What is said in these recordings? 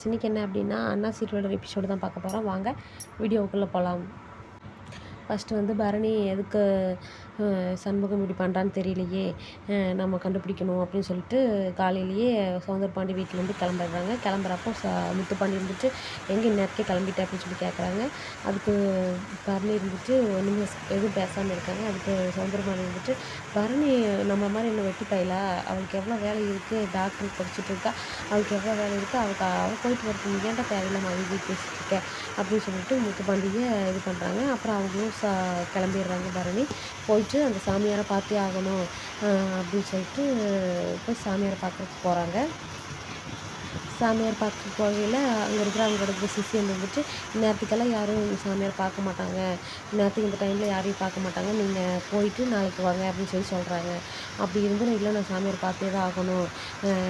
இன்றைக்கி என்ன அப்படின்னா அண்ணா சீரியலோட எபிசோடு தான் பார்க்க போகிறோம் வாங்க வீடியோவுக்குள்ளே போகலாம் ஃபஸ்ட்டு வந்து பரணி எதுக்கு சண்முகம் இப்படி பண்ணுறான்னு தெரியலையே நம்ம கண்டுபிடிக்கணும் அப்படின்னு சொல்லிட்டு காலையிலேயே சௌந்தரபாண்டி வீட்டிலேருந்து கிளம்பிடுறாங்க. கிளம்புறப்போ ச முத்துப்பாண்டி இருந்துட்டு எங்கே இந்நேரத்துக்கே கிளம்பிட்டேன் அப்படின்னு சொல்லி கேட்குறாங்க அதுக்கு பரணி இருந்துட்டு ஒன்றுமே எதுவும் பேசாமல் இருக்காங்க. அதுக்கு சௌந்தரபாண்டி இருந்துட்டு பரணி நம்ம மாதிரி இன்னும் வெட்டி பயிலா? அவளுக்கு எவ்வளோ வேலை இருக்குது டாக்டர் படிச்சுட்டு இருக்கா? அவளுக்கு எவ்வளோ வேலை இருக்குது அவளுக்கு அவள் போயிட்டு வரது ஏன்டா தேவையில்லாமல் அவங்க பேசிட்டு இருக்கேன் அப்படின்னு சொல்லிட்டு முத்துப்பாண்டியை இது பண்ணுறாங்க அப்புறம் அவங்களும் சா கிளம்பிடுறாங்க பரணி. போயிட்டு அந்த சாமியாரை பார்த்தே ஆகணும் அப்படின்னு சொல்லிட்டு போய் சாமியாரை பார்க்குறதுக்கு போகிறாங்க சாமியார் பார்க்க போகையில் அங்கே இருக்கிற அவங்களோட சிஷியன் வந்துட்டு இந்நேரத்துக்கெல்லாம் யாரும் சாமியார் பார்க்க மாட்டாங்க. இந்நேரத்துக்கு இந்த டைமில் யாரையும் பார்க்க மாட்டாங்க. நீங்கள் போயிட்டு நாளைக்கு வாங்க அப்படின்னு சொல்லி சொல்கிறாங்க அப்படி இருந்து நான் இல்லை நான் சாமியார் பார்த்தே தான் ஆகணும்.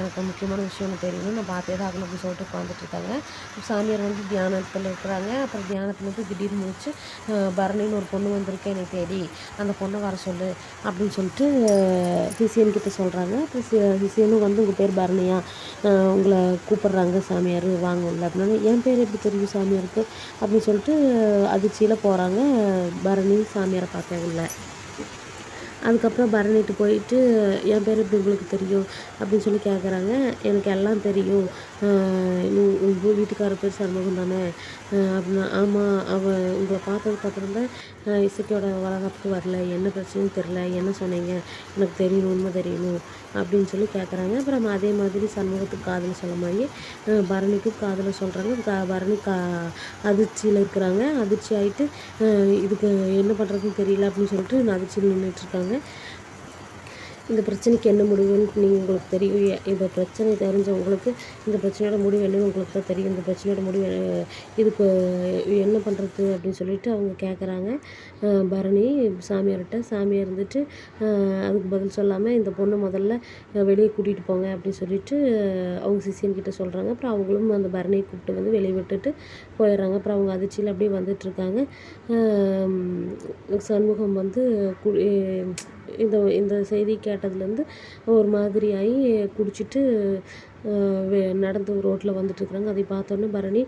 எனக்கு முக்கியமான விஷயம் ஒன்று தெரியணும். நான் பார்த்தே தான் ஆகணும் அப்படின்னு சொல்லிட்டு உட்காந்துட்ருக்காங்க சாமியார் வந்து தியானத்தில் இருக்கிறாங்க. அப்புறம் தியானத்துலேருந்து திடீர்னு முடிச்சு பரணின்னு ஒரு பொண்ணு வந்திருக்கேன் என்னை தேடி அந்த பொண்ணை வர சொல்லு அப்படின்னு சொல்லிட்டு சிசியன் கிட்டே சொல்கிறாங்க அப்புறம் சிசியனும் வந்து உங்கள் பேர் பரணியா? உங்களை கூப்பிட்றாங்க சாமியார் வாங்க உள்ள அப்படின்னா. என் பேர் எப்படி தெரியும் சாமியாருக்கு? அப்படின்னு சொல்லிட்டு அதிர்ச்சியில் போகிறாங்க பரணி சாமியாரை பார்க்க உள்ள. அதுக்கப்புறம் பரணிட்டு போயிட்டு என் பேர் எப்படி உங்களுக்கு தெரியும்? அப்படின்னு சொல்லி கேட்குறாங்க எனக்கு எல்லாம் தெரியும். உங்கள் வீட்டுக்காரர் பேர் சண்முகம் தானே? அப்படின்னா ஆமாம் அவள் உங்களை பார்த்ததுக்கப்புறம் தான் இசைக்கோட வளகாப்புக்கு வரல. என்ன பிரச்சனையும் தெரில என்ன சொன்னீங்க? எனக்கு தெரியணும் உண்மை தெரியணும் அப்படின்னு சொல்லி கேட்குறாங்க அப்புறம் அதே மாதிரி சண்முகத்துக்கு காதலை சொல்ல மாதிரி பரணிக்கும் காதலை சொல்கிறாங்க க பரணி கா அதிர்ச்சியில் இருக்கிறாங்க. அதிர்ச்சி ஆகிட்டு இதுக்கு என்ன பண்ணுறதுன்னு தெரியல அப்படின்னு சொல்லிட்டு அதிர்ச்சியில் நின்றுட்டுருக்காங்க வந்து இந்த பிரச்சனைக்கு என்ன முடிவுன்னு நீங்கள் உங்களுக்கு தெரியும். இந்த பிரச்சனை தெரிஞ்சவங்களுக்கு இந்த பிரச்சனையோட முடிவு என்னன்னு உங்களுக்கு தான் தெரியும். இந்த பிரச்சனையோட முடிவு இதுக்கு என்ன பண்ணுறது அப்படின்னு சொல்லிட்டு அவங்க கேட்குறாங்க பரணி சாமியார்கிட்ட சாமியார் இருந்துட்டு அதுக்கு பதில் சொல்லாமல் இந்த பொண்ணு முதல்ல வெளியே கூட்டிகிட்டு போங்க அப்படின்னு சொல்லிட்டு அவங்க சிசியன்கிட்ட சொல்கிறாங்க அப்புறம் அவங்களும் அந்த பரணியை கூப்பிட்டு வந்து வெளியே விட்டுட்டு போயிடுறாங்க. அப்புறம் அவங்க அதிர்ச்சியில் அப்படியே வந்துட்டுருக்காங்க சண்முகம் வந்து இந்த இந்த செய்தி கேட்டதுலேருந்து ஒரு மாதிரியாகி குடிச்சிட்டு நடந்து ரோட்டில் வந்துட்டுருக்குறாங்க. அதை பார்த்தோன்னே பரணி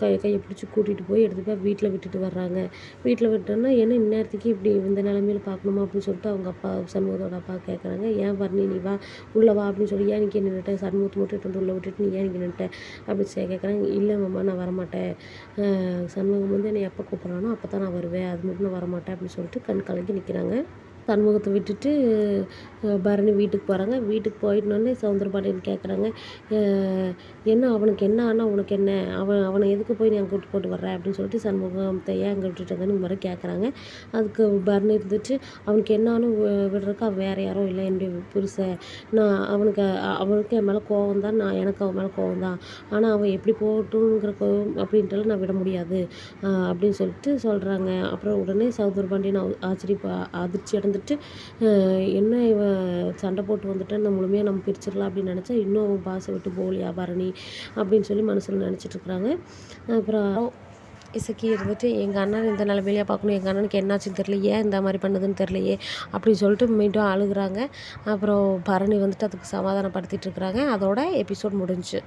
கை கையை பிடிச்சி கூட்டிகிட்டு போய் எடுத்து போய் வீட்டில் விட்டுட்டு வர்றாங்க. வீட்டில் விட்டோன்னா என்ன இந்நேரத்துக்கு இப்படி இந்த நிலமையில பார்க்கணுமா அப்படின்னு சொல்லிட்டு அவங்க அப்பா சண்முகத்தோட அப்பா கேட்குறாங்க ஏன் பரணி நீ வா உள்ளே வா அப்படின்னு சொல்லி ஏன் இங்கே நின்றுட்டேன் சண்முகத்தை மட்டும் வந்து உள்ளே விட்டுட்டு நீ ஏன் இங்கே நின்றுட்ட அப்படின்னு கேட்குறாங்க இல்லை மாமா நான் வரமாட்டேன். சண்முகம் வந்து என்னை எப்போ கூப்பிட்றானோ அப்போ தான் நான் வருவேன். அது மட்டும் நான் வரமாட்டேன் அப்படின்னு சொல்லிட்டு கண் கலங்கி நிற்கிறாங்க சண்முகத்தை விட்டுட்டு பரணி வீட்டுக்கு போகிறாங்க வீட்டுக்கு போயிட்டோன்னே சவுந்தரபாண்டியன் கேட்குறாங்க என்ன அவனுக்கு என்ன ஆனால் உனக்கு என்ன? அவன் அவனை எதுக்கு போய் நீ அங்கே விட்டு போட்டு வர்ற? அப்படின்னு சொல்லிட்டு சண்முகத்தை ஏன் அங்கே விட்டுட்டாங்கன்னு மாதிரி கேட்குறாங்க அதுக்கு பரணி இருந்துட்டு அவனுக்கு என்ன ஆனும் விடுறதுக்கு அவன் வேறு யாரும் இல்லை. என்னுடைய புருஷன் நான் அவனுக்கு அவனுக்கு என் மேலே கோவம் தான் நான் எனக்கு அவன் மேலே கோவம் தான். ஆனால் அவன் எப்படி போகட்டுங்கிற கோவம் அப்படின்ட்டுலாம் நான் விட முடியாது. அப்படின்னு சொல்லிட்டு சொல்கிறாங்க அப்புறம் உடனே சவுந்தரபாண்டியன் ஆச்சரிய அதிர்ச்சி அடைஞ்சு வந்துட்டு என்ன இவன் சண்டை போட்டு வந்துட்டு நம்ம முழுமையாக நம்ம பிரிச்சிடலாம் அப்படின்னு நினச்சா இன்னும் பாசை விட்டு போகலையா பரணி அப்படின்னு சொல்லி மனசில் நினச்சிட்ருக்குறாங்க அப்புறம் இசக்கி இருந்துட்டு எங்கள் அண்ணன் இந்த நிலமையிலையா பார்க்கணும் எங்கள் அண்ணனுக்கு என்னாச்சுன்னு தெரியல ஏன் இந்த மாதிரி பண்ணுதுன்னு தெரியலையே அப்படின்னு சொல்லிட்டு மீண்டும் அழுகுறாங்க. அப்புறம் பரணி வந்துட்டு அதுக்கு சமாதானப்படுத்திட்டு இருக்கிறாங்க. அதோட எபிசோட் முடிஞ்சு.